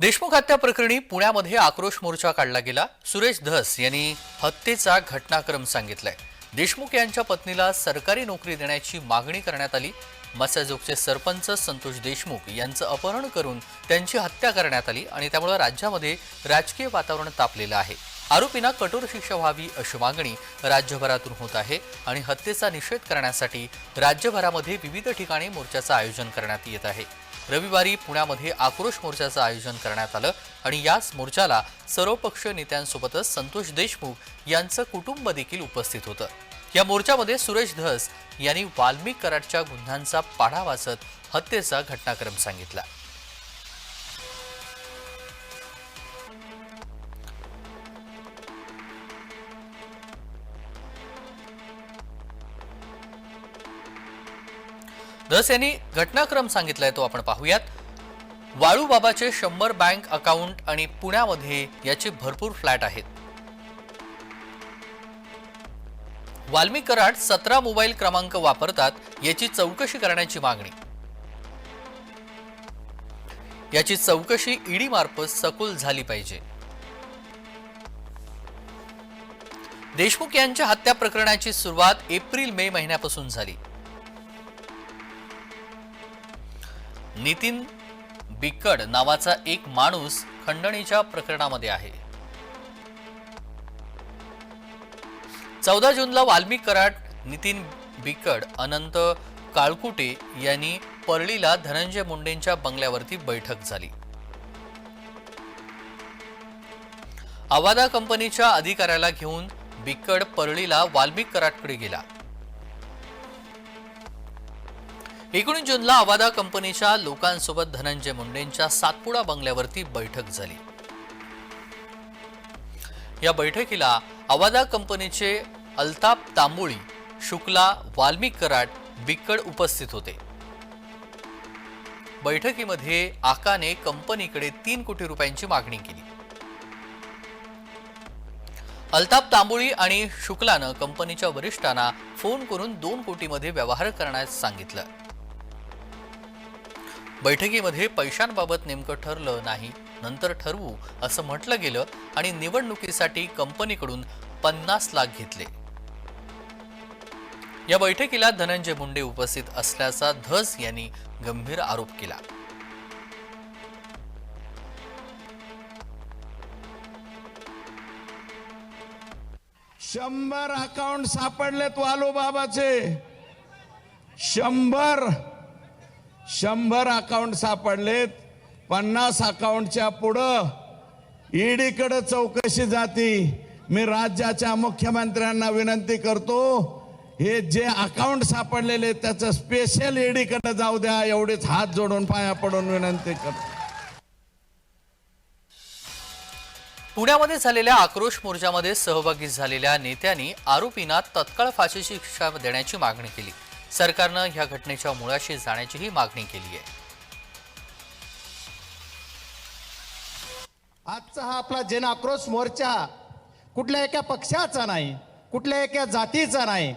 देशमुख हत्या प्रकरणी पुण्यामध्ये आक्रोश मोर्चा काढला गेला. सुरेश धस यांनी हत्येचा घटनाक्रम सांगितलाय. देशमुख यांच्या पत्नीला सरकारी नोकरी देण्याची मागणी करण्यात आली. मसाजोगचे सरपंच संतोष देशमुख यांचं अपहरण करून त्यांची हत्या करण्यात आली आणि त्यामुळे राज्यामध्ये राजकीय वातावरण तापलेलं आहे. आरोपींना कठोर शिक्षा व्हावी अशी मागणी राज्यभरातून होत आहे आणि हत्येचा निषेध करण्यासाठी राज्यभरामध्ये विविध ठिकाणी मोर्चाचं आयोजन करण्यात येत आहे. रविवारी पुण्यामध्ये आक्रोश मोर्चाचं आयोजन करण्यात आलं आणि याच मोर्चाला सर्वपक्ष नेत्यांसोबतच संतोष देशमुख यांचं कुटुंब देखील उपस्थित होतं. या मोर्चामध्ये सुरेश धस यांनी वाल्मिक कराडच्या गुन्ह्यांचा पाढा वाचत हत्येचा घटनाक्रम सांगितला. धस यांनी घटनाक्रम सांगितलाय तो आपण पाहूयात. वाळूबाबाचे शंभर बँक अकाउंट आणि पुण्यामध्ये याचे भरपूर फ्लॅट आहेत. वाल्मी कराड सतरा मोबाईल क्रमांक वापरतात याची चौकशी करण्याची मागणी. याची चौकशी ईडी मार्फत सखोल झाली पाहिजे. देशमुख यांच्या हत्या प्रकरणाची सुरुवात एप्रिल मे महिन्यापासून झाली. नितीन बिक्कड नावाचा एक माणूस खंडणीच्या प्रकरणामध्ये आहे. चौदा जूनला वाल्मिक कराड नितीन बिक्कड अनंत काळकुटे यांनी परळीला धनंजय मुंडेंच्या बंगल्यावरती बैठक झाली. आवादा कंपनीच्या अधिकाऱ्याला घेऊन बिक्कड परळीला वाल्मिक कराडकडे गेला. एकोणीस जूनला अवादा कंपनीच्या लोकांसोबत धनंजय मुंडेंच्या सातपुडा बंगल्यावरती बैठक झाली. या बैठकीला अवादा कंपनीचे अल्ताप तांबोळी शुक्ला वाल्मिक कराड बिक्कड उपस्थित होते. बैठकीमध्ये आकाने कंपनीकडे तीन कोटी रुपयांची मागणी केली. अल्ताप तांबोळी आणि शुक्लानं कंपनीच्या वरिष्ठांना फोन करून दोन कोटीमध्ये व्यवहार करण्यास सांगितलं. बैठकीमध्ये पैशांबाबत नेमकं ठरलं नाही. नंतर ठरवू असं म्हटलं गेलं आणि निवडणुकीसाठी कंपनीकडून पन्नास लाख घेतले. या बैठकीला धनंजय मुंडे उपस्थित असल्याचा धस यांनी गंभीर आरोप केला. शंभर अकाउंट सापडलेत आलो बाबाचे. शंभर शंभर अकाउंट सापडलेत पन्नास अकाउंटच्या पुढं ईडीकडं चौकशी जाती. मी राज्याच्या मुख्यमंत्र्यांना विनंती करतो हे जे अकाउंट सापडलेले त्याचं स्पेशल ईडीकडे जाऊ द्या एवढेच हात जोडून पाया पडून विनंती करतो. पुण्यामध्ये झालेल्या आक्रोश मोर्चामध्ये सहभागी झालेल्या नेत्यांनी आरोपींना तत्काळ फाशीची शिक्षा देण्याची मागणी केली. सरकारनं ह्या घटनेच्या मुळाशी जाण्याचीही मागणी केली आहे. आजचा हा आपला जन आक्रोश मोर्चा कुठल्या एका पक्षाचा नाही कुठल्या एका जातीचा नाही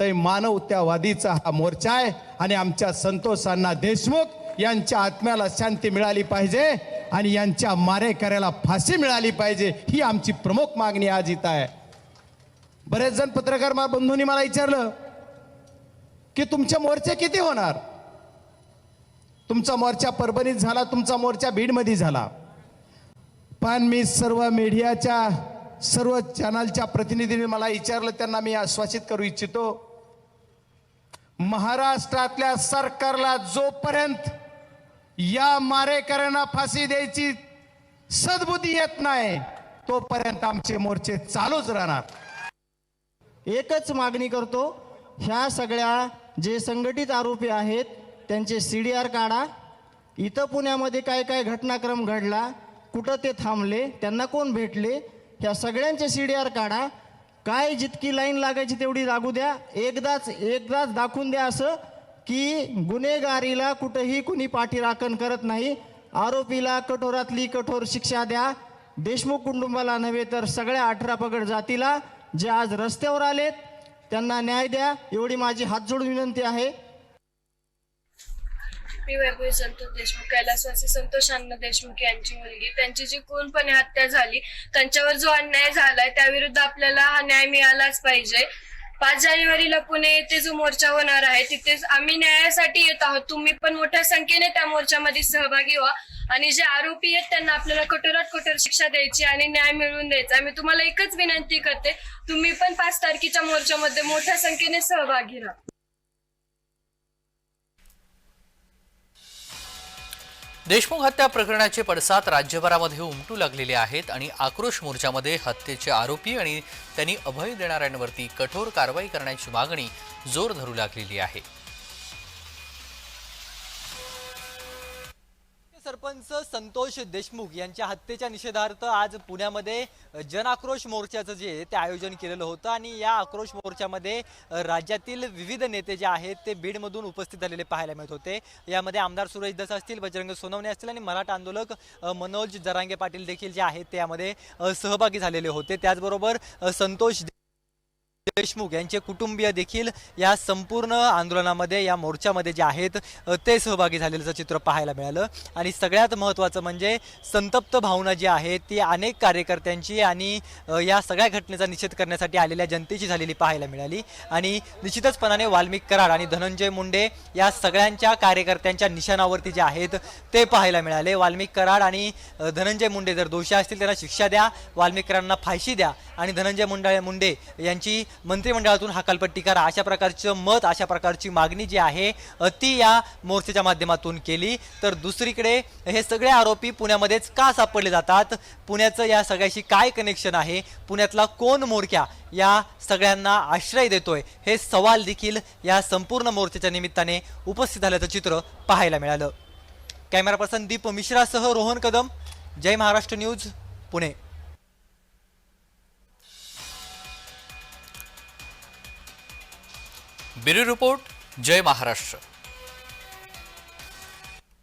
तर मानवत्यावादीचा हा मोर्चा आहे आणि आमच्या संतोषांना देशमुख यांच्या आत्म्याला शांती मिळाली पाहिजे आणि यांच्या मारेकऱ्याला फाशी मिळाली पाहिजे ही आमची प्रमुख मागणी आज इथं आहे. बरेच जण पत्रकार मा- बंधूंनी मला विचारलं की तुमचे मोर्चे किती होणार? तुमचा मोर्चा परभणीत झाला तुमचा मोर्चा बीडमध्ये झाला. पण मी सर्व मीडियाच्या सर्व चॅनलच्या प्रतिनिधींनी मला विचारलं त्यांना मी आश्वासित करू इच्छितो महाराष्ट्रातल्या सरकारला जोपर्यंत या मारेकऱ्यांना फाशी द्यायची सद्बुद्धी येत नाही तोपर्यंत आमचे मोर्चे चालूच राहणार. एकच मागणी करतो ह्या सगळ्या जे संघटित आरोपी आहेत त्यांचे सी डी आर काढा. इथं पुण्यामध्ये काय काय घटनाक्रम घडला कुठं ते थांबले त्यांना कोण भेटले ह्या सगळ्यांचे सी डी आर काढा. काय जितकी लाईन लागायची तेवढी लागू द्या. एकदाच एकदाच दाखवून द्या असं की गुन्हेगारीला कुठंही कुणी पाठीराखण करत नाही. आरोपीला कठोरातली कठोर शिक्षा द्या. देशमुख कुटुंबाला नव्हे तर सगळ्या अठरा पगड जातीला जे आज रस्त्यावर आलेत त्यांना न्याय द्या. एवढी माझी हात जोडून विनंती आहे. मी वैभवी संतोष देशमुख कैलासवासी संतोष अण्णा देशमुख यांची मुलगी. त्यांची जी कोणपणे हत्या झाली त्यांच्यावर जो अन्याय झालाय त्याविरुद्ध आपल्याला हा न्याय मिळालाच पाहिजे. पाच जानेवारीला पुणे येथे जो मोर्चा होणार आहे तिथे आम्ही न्यायासाठी येत आहोत. तुम्ही पण मोठ्या संख्येने त्या मोर्चामध्ये सहभागी व्हा. आणि जे आरोपी आहेत त्यांना आपल्याला कठोरात कठोर शिक्षा द्यायची आणि न्याय मिळवून द्यायचा. मी तुम्हाला एकच विनंती करते तुम्ही पण पाच तारखेच्या मोर्चामध्ये मोठ्या संख्येने सहभागी राहा. देशमुख हत्या प्रकरणाचे पडसाद राज्यभरामध्ये उमटू लागलेले आहेत आणि आक्रोश मोर्चामध्ये हत्येचे आरोपी आणि त्यांनी अभय देणाऱ्यांवरती कठोर कारवाई करण्याची मागणी जोर धरू लागलेली आहे. सरपंच संतोष देशमुख यांच्या हत्येच्या निषेधार्थ आज पुण्यामध्ये जनआक्रोश मोर्चाचं जे ते आयोजन केलेलं होतं आणि या आक्रोश मोर्चामध्ये राज्यातील विविध नेते जे आहेत ते बीडमधून उपस्थित झालेले पाहायला मिळत होते. यामध्ये आमदार सुरेश दस असतील बजरंग सोनवणे असतील आणि मराठा आंदोलक मनोज जरांगे पाटील देखील जे आहेत ते यामध्ये सहभागी झालेले होते. त्याचबरोबर संतोष देशमुख यांचे कुटुंबीय देखील या संपूर्ण आंदोलनामध्ये या मोर्चामध्ये जे आहेत ते सहभागी झालेलं चित्र पाहायला मिळालं. आणि सगळ्यात महत्त्वाचं म्हणजे संतप्त भावना जी आहे ती अनेक कार्यकर्त्यांची आणि या सगळ्या घटनेचा निषेध करण्यासाठी आलेल्या जनतेची झालेली पाहायला मिळाली. आणि निश्चितचपणाने वाल्मिक कराड आणि धनंजय मुंडे या सगळ्यांच्या कार्यकर्त्यांच्या निशाणावरती जे आहेत ते पाहायला मिळाले. वाल्मिक कराड आणि धनंजय मुंडे जर दोषी असतील त्यांना शिक्षा द्या. वाल्मिक कराडांना फाशी द्या. आणि धनंजय मुंडा मुंडे यांची मंत्रिमंडळातून हकालपट्टी करा अशा प्रकारचं मत अशा प्रकारची मागणी जी आहे ती या मोर्चाच्या माध्यमातून केली. तर दुसरीकडे हे सगळे आरोपी पुण्यामध्येच का सापडले जातात? पुण्याचं या सगळ्याशी काय कनेक्शन आहे? पुण्यातला कोण मोरक्या या सगळ्यांना आश्रय देतोय? हे सवाल देखील या संपूर्ण मोर्चाच्या निमित्ताने उपस्थित झाल्याचं चित्र पाहायला मिळालं. Camera person Deep मिश्रासह Rohan Kadam Jai Maharashtra news Pune. Bureau report Jai Maharashtra.